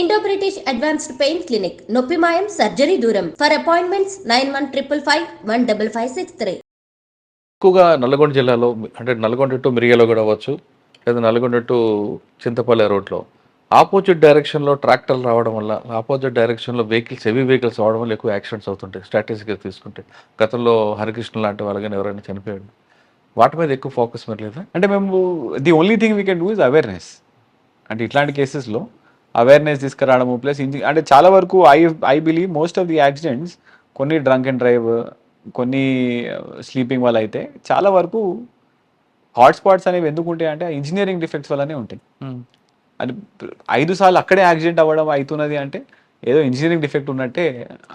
Indo British advanced pain clinic నొప్పి మాయం surgery దూరం for appointments nine one triple five one double five six three ఎక్కువగా నల్గొండ జిల్లాలో అంటే నల్గొండ టు మిరియాలో కూడా అవ్వచ్చు లేదా నల్గొండ టు చింతపల్లి రోడ్లో. ఆపోజిట్ డైరెక్షన్లో ట్రాక్టర్లు రావడం వల్ల ఆపోజిట్ డైరెక్షన్లో వెహికల్స్ హెవీ వెహికల్స్ రావడం వల్ల ఎక్కువ యాక్సిడెంట్స్ అవుతుంటాయి స్ట్రాటజీగా తీసుకుంటే. గతంలో హరికృష్ణ లాంటి వాళ్ళు కానీ ఎవరైనా చనిపోయాడు వాటి మీద ఎక్కువ ఫోకస్ మరి లేదా? అంటే మేము the only thing we can do is awareness అంటే ఇట్లాంటి కేసెస్లో అవేర్నెస్ తీసుకురావడము ప్లస్ ఇంజి అంటే చాలా వరకు I I believe most of the accidents కొన్ని డ్రంక్ అండ్ డ్రైవ్ కొన్ని స్లీపింగ్ వల్ల అయితే చాలా వరకు హాట్ స్పాట్స్ అనేవి ఎందుకు ఉంటాయి అంటే ఇంజనీరింగ్ డిఫెక్ట్స్ వల్లనే ఉంటాయి. అది ఐదు సార్లు అక్కడే యాక్సిడెంట్ అవ్వడం అవుతున్నది అంటే ఏదో ఇంజనీరింగ్ డిఫెక్ట్ ఉన్నట్టే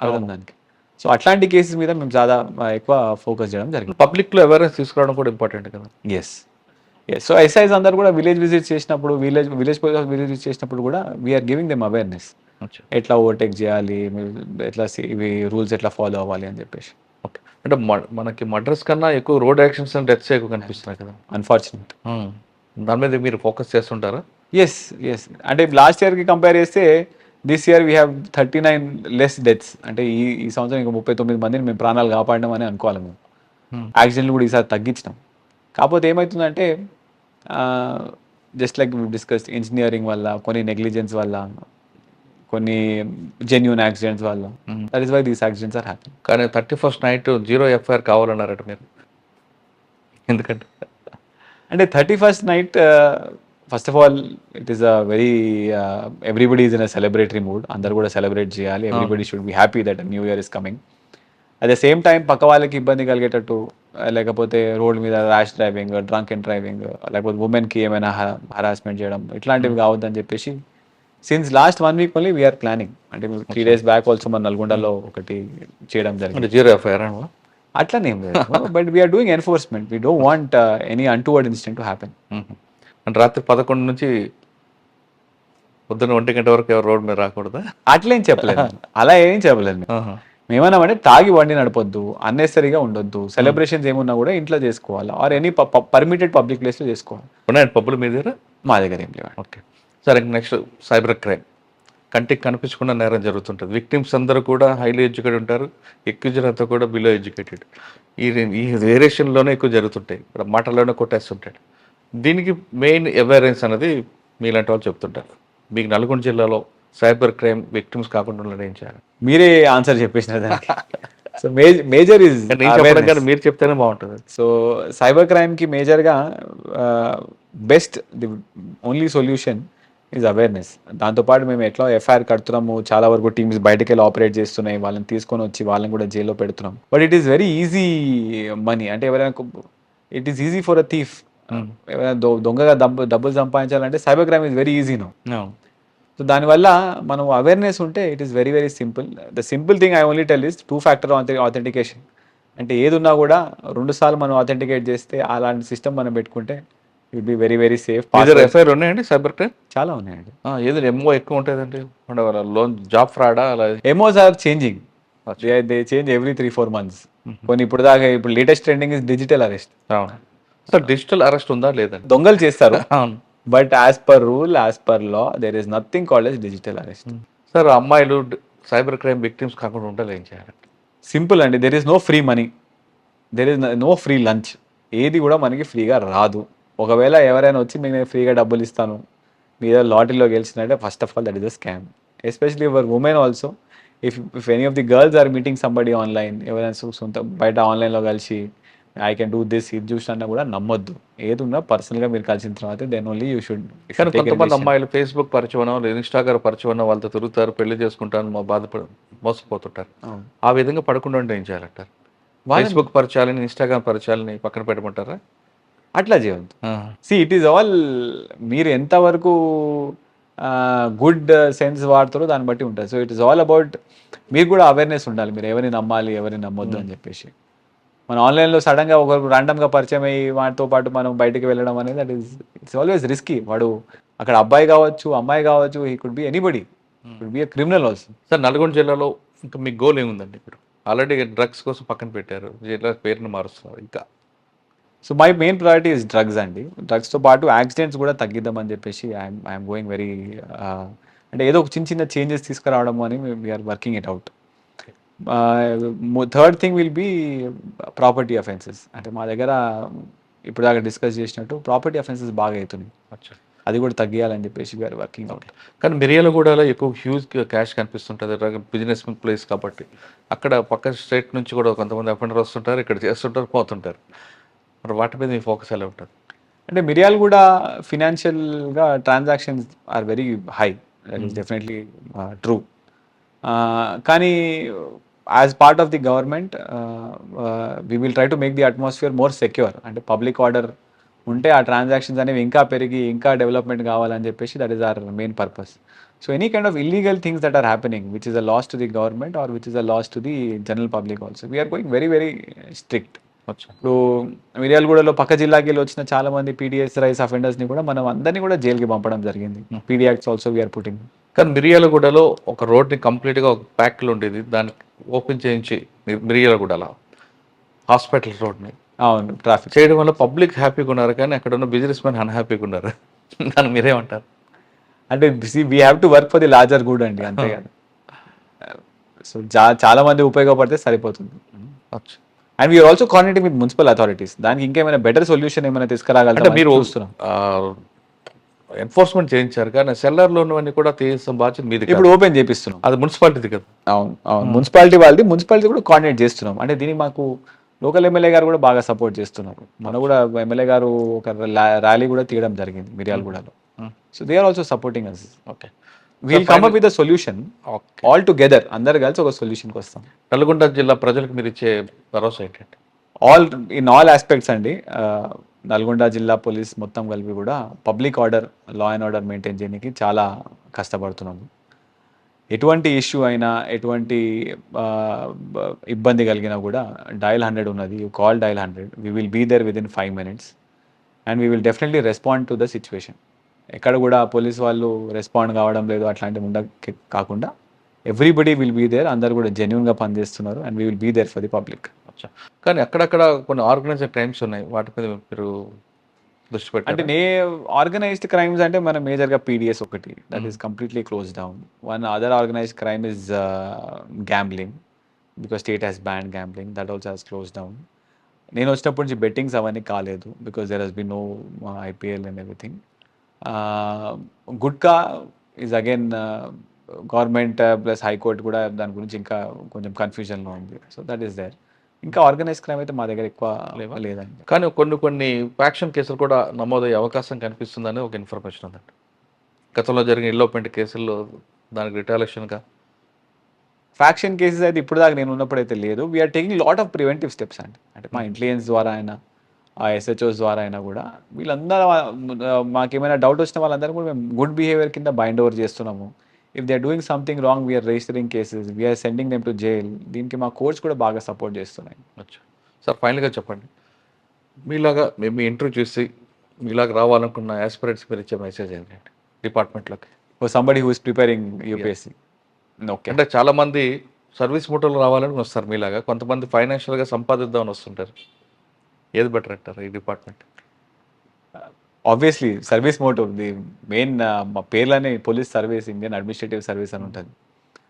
అర్థం దానికి. సో అట్లాంటి కేసెస్ మీద మేము చాలా ఎక్కువ ఫోకస్ చేయడం జరిగింది. పబ్లిక్లో అవేర్నెస్ తీసుకురావడం కూడా ఇంపార్టెంట్ కదా. ఎస్ సో ఎస్ఐస్ అందరు కూడా విలేజ్ విజిట్ చేసినప్పుడు విలేజ్ విలేజ్ విజిట్ చేసినప్పుడు కూడా వీఆర్ గివింగ్ దెమ్ అవేర్నెస్ ఎట్లా ఓవర్టేక్ చేయాలి ఎట్లా ఇవి రూల్స్ ఎట్లా ఫాలో అవ్వాలి అని చెప్పేసి. ఓకే అంటే మనకి మర్డర్స్ కన్నా ఎక్కువ రోడ్ యాక్సిడెంట్స్ అండ్ డెత్స్ ఎక్కువ కనిపిస్తున్నాయి కదా. అన్ఫార్చునేట్ దాని మీద మీరు ఫోకస్ చేస్తుంటారా? ఎస్ ఎస్ అంటే లాస్ట్ ఇయర్కి కంపేర్ చేస్తే this year we have thirty nine less deaths అంటే ఈ ఈ సంవత్సరం ఇంకా ముప్పై తొమ్మిది మందిని మేము ప్రాణాలు కాపాడడం అని అనుకోవాలి మేము. Hmm. యాక్సిడెంట్లు కూడా ఈసారి తగ్గించినాం. కాకపోతే ఏమవుతుందంటే జస్ట్ లైక్ డిస్కస్ ఇంజనీరింగ్ వల్ల కొన్ని నెగ్లిజెన్స్ వల్ల కొన్ని జెన్యున్ యాక్సిడెంట్స్ వల్ల. That is why these accidents are happy కానీ thirty first night zero FIR కావాలన్నారట మీరు. ఎందుకంటే? అంటే thirty first night first of all it is a very everybody is in a celebratory mood అందరు కూడా celebrate చేయాలి. Everybody should be happy that new year is coming at the same time పక్క వాళ్ళకి ఇబ్బంది కలిగేటట్టు లేకపోతే రోడ్ మీద rash driving drunk and driving లేకపోతే ఉమెన్కి ఏమైనా హరాస్మెంట్ చేయడం ఇట్లాంటివి కావద్దని చెప్పేసి since last one week only we're planning అంటే త్రీ డేస్ బ్యాక్ ఆల్సో మన నల్గొండలో ఒకటి చేయడం జరిగింది. Zero FIR అట్లనేం but we're doing enforcement we don't want any untoward incident to happen అంటే రాత్రి పదకొండు నుంచి పొద్దున్న ఒంటి గంట వరకు ఎవరు రోడ్ మీద రాకూడదా? అట్లేం చెప్పలేదు అలా ఏం చెప్పలేదు. మేమన్నామంటే తాగి బండి నడపొద్దు అన్నెసరీగా ఉండొద్దు. సెలబ్రేషన్స్ ఏమున్నా కూడా ఇంట్లో చేసుకోవాలి. ఆర్ ఎనీ పర్మిటెడ్ పబ్లిక్ ప్లేస్లో చేసుకోవాలి. ఉన్నాయండి పబ్బులు మీ దగ్గర? మా దగ్గర ఏం లేవు ఓకే. సరే నెక్స్ట్ సైబర్ క్రైమ్. కంటికి కనిపించకుండా నేరం జరుగుతుంటుంది. విక్టిమ్స్ అందరూ కూడా హైలీ ఎడ్యుకేటెడ్ ఉంటారు. ఎక్యూజర్ అంతా కూడా బిలో ఎడ్యుకేటెడ్. ఈ ఈ వేరియేషన్లోనే ఎక్కువ జరుగుతుంటాయి. ఇక్కడ మాటల్లోనే కొట్టేస్తుంటాడు. దీనికి మెయిన్ అవేర్నెస్ అనేది మీలాంటి వాళ్ళు చెప్తుంటారు. మీకు నల్గొండ జిల్లాలో సైబర్ క్రైమ్ విక్టిమ్స్ కాకుండా ఉండడం ఏం చేయాలి? మీరే ఆన్సర్ చెప్పేసిన దానికి. సో మేజర్ ఇస్ మీరు చెప్తేనే బాగుంటుంది. సో సైబర్ క్రైమ్కి మేజర్గా best the only solution is awareness దాంతోపాటు మేము ఎట్లా ఎఫ్ఐఆర్ కడుతున్నాము చాలా వరకు టీమ్స్ బయటకు వెళ్ళి ఆపరేట్ చేస్తున్నాయి వాళ్ళని తీసుకొని వచ్చి వాళ్ళని కూడా జైల్లో పెడుతున్నాం. But it is very easy money అంటే ఎవరైనా it is easy for a thief ఎవరైనా దొంగగా డబ్బు డబ్బులు సంపాదించాలంటే cyber crime is very easy no so దానివల్ల మనం అవేర్నెస్ ఉంటే it is very very simple the simple thing I only tell is two factor authentication అంటే ఏది ఉన్నా కూడా రెండు సార్లు మనం ఆథెంటికేట్ చేస్తే అలాంటి సిస్టమ్ మనం పెట్టుకుంటే it be very very safe FIR ఉన్నాయండి సైబర్ క్రైమ్ చాలా ఉన్నాయండి. ఏదో ఎంఓ ఎక్కువ ఉంటుందండి. లోన్ జాబ్ ఫ్రాడా అలా MOs are changing they change every three four months కొన్ని ఇప్పుడు దాకా ఇప్పుడు latest trending is digital arrest sir digital arrest ఉందా లేదండి దొంగలు చేస్తారు. అవును. But as per rule as per law there is nothing called as digital arrest sir అమ్మాయిలు సైబర్ క్రైమ్ విక్టిమ్స్ కాకుండా ఉండాలి ఏం చేయాలి. సింపుల్ అండి. There is no free money there is no free lunch ఏది కూడా మనకి ఫ్రీగా రాదు. ఒకవేళ ఎవరైనా వచ్చి మీకు నేను ఫ్రీగా డబ్బులు ఇస్తాను మీద లాటరీలో గెలిచినట్టే first of all that is a scam especially for women also if if any of the girls are meeting somebody online ఎవరైనా సొంత బయట ఆన్లైన్లో కలిసి ఐ కెన్ డూ దిస్ ఇది చూసినా కూడా నమ్మొద్దు. ఏది ఉన్నా పర్సనల్గా మీరు కలిసిన తర్వాత దెన్ ఓన్లీ యూ షుడ్ కానీ కొంతమంది అమ్మాయిలు ఫేస్బుక్ పరిచయం లేదా ఇన్స్టాగ్రామ్ పరిచయం వాళ్ళతో తిరుగుతారు పెళ్ళి చేసుకుంటారు మా బాధపడ మోసపోతుంటారు. ఆ విధంగా పడకుండా ఉంటే ఏం చేయాలంటారు? ఫేస్బుక్ పరిచయాలని ఇన్స్టాగ్రామ్ పరిచయాలని పక్కన పెట్టమంటారా? అట్లా చేయవద్దు సి ఇట్ ఈస్ ఆల్ మీరు ఎంతవరకు గుడ్ సెన్స్ వాడతారో దాన్ని బట్టి ఉంటుంది. So it is all about మీకు కూడా అవేర్నెస్ ఉండాలి. మీరు ఎవరిని నమ్మాలి ఎవరిని నమ్మొద్దు అని చెప్పేసి. మన ఆన్లైన్లో సడన్గా ఒకరు ర్యాండమ్గా పరిచయం అయ్యి వాటితో పాటు మనం బయటికి వెళ్ళడం అనేది that is it's always risky వాడు అక్కడ అబ్బాయి కావచ్చు అమ్మాయి కావచ్చు he could be anybody could be a criminal also sir Nalgonda జిల్లాలో ఇంకా మీ గోల్ ఏముందండి ఇప్పుడు? ఆల్రెడీ డ్రగ్స్ కోసం పక్కన పెట్టారు. జిల్లా పేరుని మారుస్తున్నారు ఇంకా. So my main priority is drugs అండి. డ్రగ్స్తో పాటు యాక్సిడెంట్స్ కూడా తగ్గిద్దామని చెప్పేసి ఐఎమ్ ఐఎమ్ గోయింగ్ వెరీ అంటే ఏదో ఒక చిన్న చిన్న చేంజెస్ తీసుకురావడం అని we're working it out third thing will be property offences అంటే మా దగ్గర ఇప్పుడు దాకా డిస్కస్ చేసినట్టు ప్రాపర్టీ అఫెన్సెస్ బాగా అవుతున్నాయి. అది కూడా తగ్గియాలని చెప్పేసి వీఆర్ వర్కింగ్ అవుట్ కానీ మిరియాలగూడలో ఎక్కువ హ్యూజ్ క్యాష్ కనిపిస్తుంటుంది. బిజినెస్ ప్లేస్ కాబట్టి. అక్కడ పక్క స్టేట్ నుంచి కూడా కొంతమంది అఫెండర్ వస్తుంటారు ఇక్కడ చేస్తుంటారు పోతుంటారు. మరి వాటి మీద మీ ఫోకస్ ఎలా ఉంటుంది? అంటే మిరియాలు కూడా ఫినాన్షియల్గా transactions are very high definitely true కానీ as part of the government we will try to make the atmosphere more secure అంటే పబ్లిక్ ఆర్డర్ ఉంటే ఆ ట్రాన్సాక్షన్స్ అనేవి ఇంకా పెరిగి ఇంకా డెవలప్మెంట్ కావాలని చెప్పేసి that is our main purpose so any kind of illegal things that are happening which is a loss to the government or which is a loss to the general public also we're going very very strict ఇప్పుడు మిర్యాలగూడలో పక్క జిల్లాకి వెళ్ళి వచ్చిన చాలా మంది PDS rice అఫెండర్స్ని కూడా మనం అందరినీ కూడా జైలుకి పంపడం జరిగింది. PD acts also we're putting కానీ మిరియాలగూడలో ఒక రోడ్ని కంప్లీట్గా ఒక ప్యాక్లో ఉండేది. దాన్ని ఓపెన్ చేయించి మిర్- మిరియాలగూడలో హాస్పిటల్ రోడ్ని. అవును ట్రాఫిక్. చేయడం వల్ల పబ్లిక్ హ్యాపీగా ఉన్నారు కానీ అక్కడ ఉన్న బిజినెస్ మ్యాన్ అన్హ్యాపీగా ఉన్నారు. దాన్ని మీరేమంటారు? అంటే we have to work for the larger good అండి అంతే కదా. సో చాలా మంది ఉపయోగపడితే సరిపోతుంది. అచ్చా. And we're also coordinating with municipal authorities దానికి ఇంకేమైనా బెటర్ సొల్యూషన్ ఏమైనా అంటే తీసుకురాగలుగుతాం మీరు ఎన్ఫోర్స్మెంట్ చేయించారు కానీ సెల్లర్లో ఉన్నవన్నీ కూడా తీసిన బాధ్యత మీది. ఇప్పుడు ఓపెన్ చేపిస్తున్నాం. అది మున్సిపాలిటీది కదా. అవును అవును. మున్సిపాలిటీ వాళ్ళది మున్సిపాలిటీ కూడా కోఆర్డినేట్ చేస్తున్నాం. అంటే దీనికి మాకు లోకల్ ఎమ్మెల్యే గారు కూడా బాగా సపోర్ట్ చేస్తున్నారు. మన కూడా ఎమ్మెల్యే గారు ఒక ర్యాలీ కూడా తీయడం జరిగింది మిర్యాలగూడలో. Hmm. So they are also supporting us okay we'll come up with solution all together అందరు కలిసి ఒక సొల్యూషన్కి వస్తాం. నల్గొండ జిల్లా ప్రజలకు మీరు ఇచ్చే భరోసా ఏంటంటే? ఆల్ ఇన్ ఆల్ ఆస్పెక్ట్స్ అండి నల్గొండ జిల్లా పోలీస్ మొత్తం కలిపి కూడా public order law and order maintain చేయడానికి చాలా కష్టపడుతున్నాము ఎటువంటి ఇష్యూ అయినా ఎటువంటి ఇబ్బంది కలిగినా కూడా డయల్ హండ్రెడ్ ఉన్నది. You call dial hundred we will be there with in five minutes and we will definitely respond to the situation ఎక్కడ కూడా పోలీస్ వాళ్ళు రెస్పాండ్ కావడం లేదు అట్లాంటివి ఉండ కాకుండా ఎవ్రీబడి విల్ బీ దేర్ అందరు కూడా జెన్యున్గా పనిచేస్తున్నారు and we will be there for the public కానీ అక్కడక్కడ కొన్ని ఆర్గనైజ్డ్ క్రైమ్స్ ఉన్నాయి వాటి మీద మీరు దృష్టి అంటే పెట్టారు నే ఆర్గనైజ్డ్ క్రైమ్స్ అంటే మన మేజర్గా పీడిఎస్ ఒకటి that is completely close down one other organized crime is gambling because state has banned gambling that also has close down నేను వచ్చినప్పటి నుంచి బెట్టింగ్స్ అవన్నీ కాలేదు because there has be no IPL and everything gutka is again government plus high court కూడా దాని గురించి ఇంకా కొంచెం కన్ఫ్యూజన్లో ఉంది. సో దట్ ఈస్ దేర్ ఇంకా ఆర్గనైజ్ క్రైమ్ అయితే మా దగ్గర ఎక్కువ లేదండి. కానీ కొన్ని కొన్ని ఫ్యాక్షన్ కేసులు కూడా నమోదయ్యే అవకాశం కనిపిస్తుందని ఒక ఇన్ఫర్మేషన్ ఉందండి. గతంలో జరిగిన ఇల్లోపెంట్ కేసుల్లో దానికి రిటాలేషన్గా ఫ్యాక్షన్ కేసెస్ అయితే ఇప్పుడు దాకా నేను ఉన్నప్పుడు అయితే లేదు we're taking lot of preventive steps అండి. అంటే మా ఇంటెలిజెన్స్ ద్వారా అయినా ఆ ఎస్హెచ్ఓస్ ద్వారా అయినా కూడా. వీళ్ళందరూ మాకేమైనా డౌట్ వచ్చిన వాళ్ళందరూ కూడా మేము గుడ్ బిహేవియర్ కింద బైండ్ ఓవర్ చేస్తున్నాము. If they are doing something wrong we're registering cases we're sending them to jail దీనికి మా కోర్ట్స్ కూడా బాగా సపోర్ట్ చేస్తున్నాయి. సార్ ఫైనల్గా చెప్పండి. మీలాగా మేము మీ ఇంటర్వ్యూ చూసి మీలాగా రావాలనుకున్న ఆస్పిరెంట్స్ మీరు ఇచ్చే మెసేజ్ ఏంటంటే డిపార్ట్మెంట్లోకి ఓ somebody who is preparing UPSC okay అంటే చాలామంది సర్వీస్ మోటర్లు రావాలని వస్తారు మీలాగా. కొంతమంది ఫైనాన్షియల్గా సంపాదిద్దామని వస్తుంటారు. ఏది బెటర్ అంటారు ఈ department obviously service motive the main మా పేర్లోనే police service Indian administrative service అని ఉంటుంది.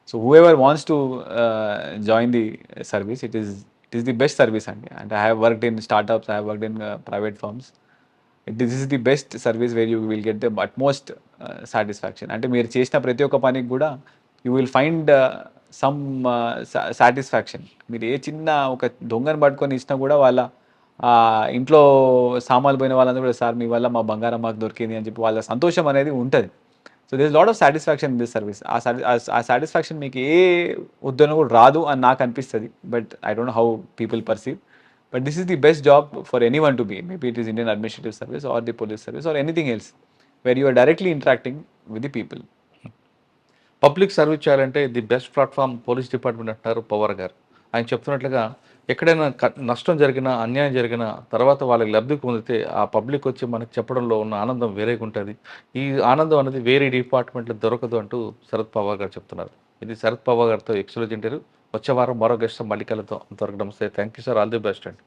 So whoever wants to join the service it is it is the best service అండి. అంటే I have worked in startups I have worked in private firms this is the best service where you will get the utmost satisfaction అంటే మీరు చేసిన ప్రతి ఒక్క పనికి కూడా you will find some satisfaction మీరు ఏ చిన్న ఒక దొంగను పట్టుకొని ఇచ్చినా కూడా వాళ్ళ ఇంట్లో సామాన్లు పోయిన వాళ్ళందరూ కూడా సార్ మీ వల్ల మా బంగారం మాకు దొరికింది అని చెప్పి వాళ్ళ సంతోషం అనేది ఉంటుంది. So this lot of satisfaction in this service ఆ సాటి- ఆ- సాటిస్ఫాక్షన్ మీకు ఏ ఉద్యోగం కూడా రాదు అని నాకు అనిపిస్తుంది. But I don't how people perceive but this is the best job for anyone to be maybe it is Indian administrative service or the police service or anything else where you are directly interacting with the people public service చేయాలంటే the best platform police department అంటున్నారు పవర్ గారు. ఆయన చెప్తున్నట్లుగా ఎక్కడైనా నష్టం జరిగినా అన్యాయం జరిగినా తర్వాత వాళ్ళకి లబ్ధి పొందితే ఆ పబ్లిక్ వచ్చి మనకి చెప్పడంలో ఉన్న ఆనందం వేరేగా ఉంటుంది ఈ ఆనందం అనేది వేరే డిపార్ట్మెంట్లో దొరకదు అంటూ శరద్ పవార్ గారు చెప్తున్నారు. ఇది శరద్ పవార్ గారితో ఎక్స్లోజ్ ఇంటారు వచ్చే వారం మరో గెస్ట్ మళ్ళీ కలుద్దాం. అంతవరకు నమస్తే. Thank you sir. All the best అండి.